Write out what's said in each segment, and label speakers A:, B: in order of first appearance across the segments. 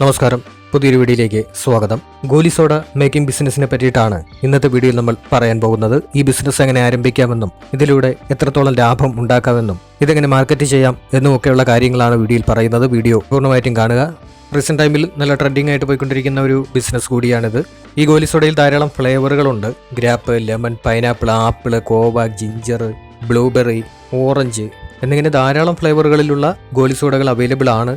A: നമസ്കാരം. പുതിയൊരു വീഡിയോയിലേക്ക് സ്വാഗതം. ഗോലി സോഡ മേക്കിംഗ് ബിസിനസിനെ പറ്റിയിട്ടാണ് ഇന്നത്തെ വീഡിയോയിൽ നമ്മൾ പറയാൻ പോകുന്നത്. ഈ ബിസിനസ് എങ്ങനെ ആരംഭിക്കാമെന്നും ഇതിലൂടെ എത്രത്തോളം ലാഭം ഉണ്ടാക്കാമെന്നും ഇതെങ്ങനെ മാർക്കറ്റ് ചെയ്യാം എന്നുമൊക്കെയുള്ള കാര്യങ്ങളാണ് വീഡിയോയിൽ പറയുന്നത്. വീഡിയോ പൂർണമായിട്ടും കാണുക. റീസെന്റ് ടൈമിൽ നല്ല ട്രെൻഡിങ് ആയിട്ട് പോയിക്കൊണ്ടിരിക്കുന്ന ഒരു ബിസിനസ് കൂടിയാണിത്. ഈ ഗോലി സോഡയിൽ ധാരാളം ഫ്ലേവറുകളുണ്ട്. Grape lemon pineapple apple guava ginger blueberry orange എന്നിങ്ങനെ ധാരാളം ഫ്ലേവറുകളിലുള്ള ഗോലി സോഡകൾ അവൈലബിൾ ആണ്.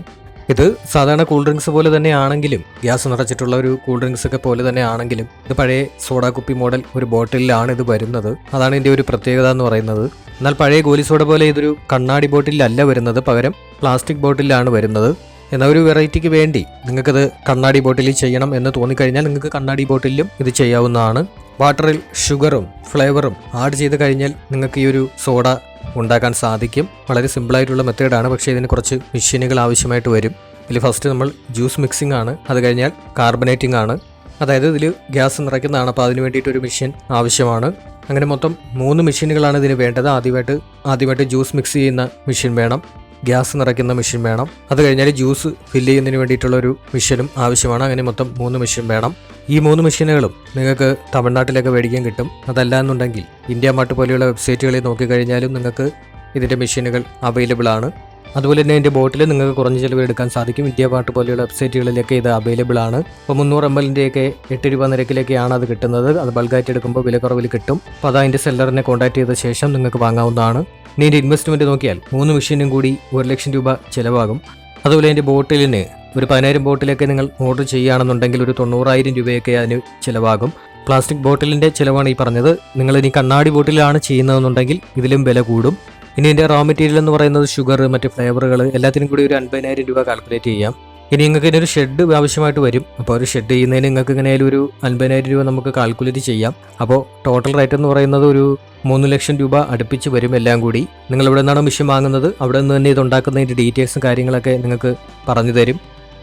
A: ഇത് സാധാരണ കൂൾ ഡ്രിങ്ക്സ് പോലെ തന്നെ ആണെങ്കിലും ഗ്യാസ് നിറച്ചിട്ടുള്ള ഒരു കൂൾ ഡ്രിങ്ക്സ് ഒക്കെ പോലെ തന്നെ ആണെങ്കിലും ഇത് പഴയ സോഡ കുപ്പി മോഡൽ ഒരു ബോട്ടിലാണ് ഇത് വരുന്നത്. അതാണ് ഇതിന്റെ ഒരു പ്രത്യേകത എന്ന് പറയുന്നത്. എന്നാൽ പഴയ ഗോലി സോഡ പോലെ ഇതൊരു കണ്ണാടി ബോട്ടിലല്ല വരുന്നത് പകരം പ്ലാസ്റ്റിക് ബോട്ടിലാണ് വരുന്നത്. എന്നാൽ ഒരു വെറൈറ്റിക്ക് വേണ്ടി നിങ്ങൾക്കത് കണ്ണാടി ബോട്ടിലിൽ ചെയ്യണം എന്ന് തോന്നിക്കഴിഞ്ഞാൽ നിങ്ങൾക്ക് കണ്ണാടി ബോട്ടിലും ഇത് ചെയ്യാവുന്നതാണ്. വാട്ടറിൽ ഷുഗറും ഫ്ലേവറും ആഡ് ചെയ്ത് കഴിഞ്ഞാൽ നിങ്ങൾക്ക് ഈ ഒരു സോഡ ഉണ്ടാക്കാൻ സാധിക്കും. വളരെ സിമ്പിളായിട്ടുള്ള മെത്തേഡാണ്. പക്ഷേ ഇതിന് കുറച്ച് മെഷീനുകൾ ആവശ്യമായിട്ട് വരും. ഇതിൽ ഫസ്റ്റ് നമ്മൾ ജ്യൂസ് മിക്സിംഗ് ആണ്. അത് കഴിഞ്ഞാൽ കാർബണേറ്റിംഗ് ആണ്. അതായത് ഇതിൽ ഗ്യാസ് നിറയ്ക്കുന്നതാണ്. അപ്പോൾ അതിന് വേണ്ടിയിട്ട് ഒരു മെഷീൻ ആവശ്യമാണ്. അങ്ങനെ മൊത്തം മൂന്ന് മെഷീനുകളാണ് ഇതിന് വേണ്ടത്. ആദ്യമായിട്ട് ആദ്യമായിട്ട് ജ്യൂസ് മിക്സ് ചെയ്യുന്ന മെഷീൻ വേണം. ഗ്യാസ് നിറയ്ക്കുന്ന മെഷീൻ വേണം. അത് കഴിഞ്ഞാൽ ജ്യൂസ് ഫില്ല് ചെയ്യുന്നതിന് വേണ്ടിയിട്ടുള്ള ഒരു മെഷീനും ആവശ്യമാണ്. അങ്ങനെ മൊത്തം മൂന്ന് മെഷീൻ വേണം. ഈ മൂന്ന് മെഷീനുകളും നിങ്ങൾക്ക് തമിഴ്നാട്ടിലൊക്കെ മേടിക്കാൻ കിട്ടും. അതല്ല എന്നുണ്ടെങ്കിൽ ഇന്ത്യ മാർട്ട് പോലെയുള്ള വെബ്സൈറ്റുകളിൽ നോക്കിക്കഴിഞ്ഞാലും നിങ്ങൾക്ക് ഇതിന്റെ മെഷീനുകൾ അവൈലബിൾ ആണ്. അതുപോലെ തന്നെ ഇതിന്റെ ബോട്ടിൽ നിങ്ങൾക്ക് കുറഞ്ഞ ചിലവ് എടുക്കാൻ സാധിക്കും. ഇന്ത്യ മാർട്ട് പോലെയുള്ള വെബ്സൈറ്റുകളിലൊക്കെ ഇത് അവൈലബിൾ ആണ്. അപ്പോൾ മുന്നൂറ് എം എല്ലിന്റെയൊക്കെ എട്ട് രൂപ നിരക്കിലേക്കാണ് അത് കിട്ടുന്നത്. അത് ബൾക്കായിട്ട് എടുക്കുമ്പോൾ വിലക്കുറവിൽ കിട്ടും. അപ്പോൾ അത് അതിന്റെ സെല്ലറിനെ കോൺടാക്ട് ചെയ്ത ശേഷം നിങ്ങൾക്ക് വാങ്ങാവുന്നതാണ്. ഇനി ഇതിന്റെ ഇൻവെസ്റ്റ്മെന്റ് നോക്കിയാൽ മൂന്ന് മെഷീനും കൂടി ഒരു ലക്ഷം രൂപ ചിലവാകും. അതുപോലെ അതിന്റെ ബോട്ടിലിന് ഒരു പതിനായിരം ബോട്ടിലൊക്കെ നിങ്ങൾ ഓർഡർ ചെയ്യുകയാണെന്നുണ്ടെങ്കിൽ ഒരു തൊണ്ണൂറായിരം രൂപയൊക്കെ അതിന് ചിലവാകും. പ്ലാസ്റ്റിക് ബോട്ടിലിന്റെ ചിലവാണ് ഈ പറഞ്ഞത്. നിങ്ങൾ ഇനി കണ്ണാടി ബോട്ടിലാണ് ചെയ്യുന്നതെന്നുണ്ടെങ്കിൽ ഇതിലും വില കൂടും. ഇനി ഇതിന്റെ റോ മെറ്റീരിയൽ എന്ന് പറയുന്നത് ഷുഗർ മറ്റ് ഫ്ലേവറുകൾ എല്ലാത്തിനും കൂടി ഒരു അൻപതിനായിരം രൂപ കാൽക്കുലേറ്റ് ചെയ്യാം. ഇനി നിങ്ങൾക്ക് ഇതിനൊരു ഷെഡ് ആവശ്യമായിട്ട് വരും. അപ്പോൾ ഒരു ഷെഡ് ചെയ്യുന്നതിന് നിങ്ങൾക്ക് ഇങ്ങനെ ഒരു അൻപതിനായിരം രൂപ നമുക്ക് കാൽക്കുലേറ്റ് ചെയ്യാം. അപ്പോൾ ടോട്ടൽ റേറ്റ് എന്ന് പറയുന്നത് ഒരു മൂന്ന് ലക്ഷം രൂപ അടുപ്പിച്ച് വരും എല്ലാം കൂടി. നിങ്ങൾ എവിടെ നിന്നാണ് മിഷ്യൻ വാങ്ങുന്നത് അവിടെ നിന്ന് തന്നെ ഇത് ഉണ്ടാക്കുന്നതിന്റെ ഡീറ്റെയിൽസും കാര്യങ്ങളൊക്കെ നിങ്ങൾക്ക് പറഞ്ഞു തരും.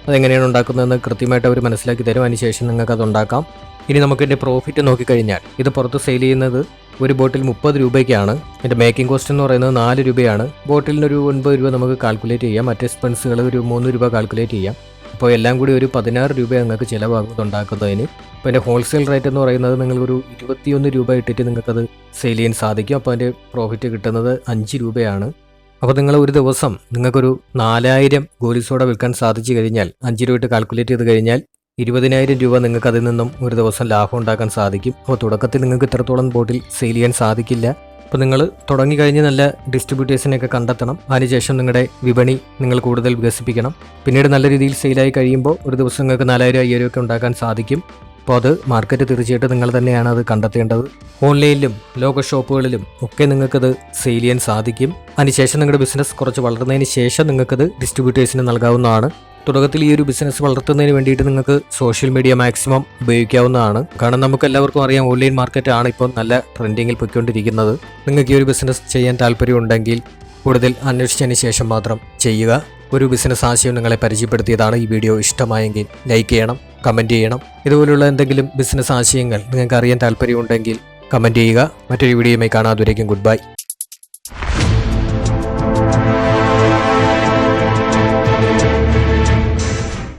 A: അതെങ്ങനെയാണ് ഉണ്ടാക്കുന്നതെന്ന് കൃത്യമായിട്ട് അവർ മനസ്സിലാക്കി തരും. അതിനുശേഷം നിങ്ങൾക്ക് അത് ഉണ്ടാക്കാം. ഇനി നമുക്ക് ഇതിന്റെ പ്രോഫിറ്റ് നോക്കിക്കഴിഞ്ഞാൽ ഇത് പുറത്ത് സെയിൽ ചെയ്യുന്നത് ഒരു ബോട്ടിൽ മുപ്പത് രൂപയ്ക്കാണ്. ഇതിന്റെ മേക്കിംഗ് കോസ്റ്റ് എന്ന് പറയുന്നത് നാല് രൂപയാണ്. ബോട്ടിലിന് ഒരു ഒൻപത് രൂപ നമുക്ക് കാൽക്കുലേറ്റ് ചെയ്യാം. മറ്റ് എക്സ്പെൻസുകൾ ഒരു മൂന്ന് രൂപ കാൽക്കുലേറ്റ് ചെയ്യാം. അപ്പോൾ എല്ലാം കൂടി ഒരു പതിനാറ് രൂപ നിങ്ങൾക്ക് ചിലവാകുന്നത് ഉണ്ടാക്കുന്നതിന്. അപ്പോൾ എന്റെ ഹോൾസെയിൽ റേറ്റ് എന്ന് പറയുന്നത് നിങ്ങൾക്കൊരു ഇരുപത്തിയൊന്ന് രൂപ ഇട്ടിട്ട് നിങ്ങൾക്കത് സെയിൽ ചെയ്യാൻ സാധിക്കും. അപ്പോൾ അതിന്റെ പ്രോഫിറ്റ് കിട്ടുന്നത് അഞ്ച് രൂപയാണ്. അപ്പോൾ നിങ്ങൾ ഒരു ദിവസം നിങ്ങൾക്കൊരു നാലായിരം ഗോലി സോഡ വിൽക്കാൻ സാധിച്ചു കഴിഞ്ഞാൽ അഞ്ച് രൂപ ഇട്ട് കാൽക്കുലേറ്റ് ചെയ്ത് കഴിഞ്ഞാൽ ഇരുപതിനായിരം രൂപ നിങ്ങൾക്ക് അതിൽ നിന്നും ഒരു ദിവസം ലാഭം ഉണ്ടാക്കാൻ സാധിക്കും. അപ്പോൾ തുടക്കത്തിൽ നിങ്ങൾക്ക് ഇത്രത്തോളം ബോട്ടിൽ സെയിൽ ചെയ്യാൻ സാധിക്കില്ല. അപ്പോൾ നിങ്ങൾ തുടങ്ങിക്കഴിഞ്ഞ് നല്ല ഡിസ്ട്രിബ്യൂട്ടേഴ്സിനെയൊക്കെ കണ്ടെത്തണം. അതിനുശേഷം നിങ്ങളുടെ വിപണി നിങ്ങൾ കൂടുതൽ വികസിപ്പിക്കണം. പിന്നീട് നല്ല രീതിയിൽ സെയിലായി കഴിയുമ്പോൾ ഒരു ദിവസം നിങ്ങൾക്ക് നാലായിരം അയ്യായിരം ഒക്കെ ഉണ്ടാക്കാൻ സാധിക്കും. അപ്പോൾ അത് മാർക്കറ്റ് തീർച്ചയായിട്ടും നിങ്ങൾ തന്നെയാണ് അത് കണ്ടെത്തേണ്ടത്. ഓൺലൈനിലും ലോക ഷോപ്പുകളിലും ഒക്കെ നിങ്ങൾക്കത് സെയിൽ ചെയ്യാൻ സാധിക്കും. അതിനുശേഷം നിങ്ങളുടെ ബിസിനസ് കുറച്ച് വളർന്നതിന് ശേഷം നിങ്ങൾക്കത് ഡിസ്ട്രിബ്യൂട്ടേഴ്സിന് നൽകാവുന്നതാണ്. തുടക്കത്തിൽ ഈ ഒരു ബിസിനസ് വളർത്തുന്നതിന് വേണ്ടിയിട്ട് നിങ്ങൾക്ക് സോഷ്യൽ മീഡിയ മാക്സിമം ഉപയോഗിക്കാവുന്നതാണ്. കാരണം നമുക്ക് എല്ലാവർക്കും അറിയാം ഓൺലൈൻ മാർക്കറ്റ് ആണ് ഇപ്പോൾ നല്ല ട്രെൻഡിങ്ങിൽ പൊയ്ക്കൊണ്ടിരിക്കുന്നത്. നിങ്ങൾക്ക് ഈ ഒരു ബിസിനസ് ചെയ്യാൻ താല്പര്യമുണ്ടെങ്കിൽ കൂടുതൽ അന്വേഷിച്ചതിന് ശേഷം മാത്രം ചെയ്യുക. ഒരു ബിസിനസ് ആശയം നിങ്ങളെ പരിചയപ്പെടുത്തിയതാണ് ഈ വീഡിയോ ഇഷ്ടമായെങ്കിൽ ലൈക്ക് ചെയ്യണം. കമന്റ് ചെയ്യണം. ഇതുപോലുള്ള എന്തെങ്കിലും ബിസിനസ് ആശയങ്ങൾ നിങ്ങൾക്ക് അറിയാൻ താല്പര്യമുണ്ടെങ്കിൽ കമന്റ് ചെയ്യുക. മറ്റൊരു വീഡിയോയുമായി കാണാതുവരേക്കും ഗുഡ് ബൈ.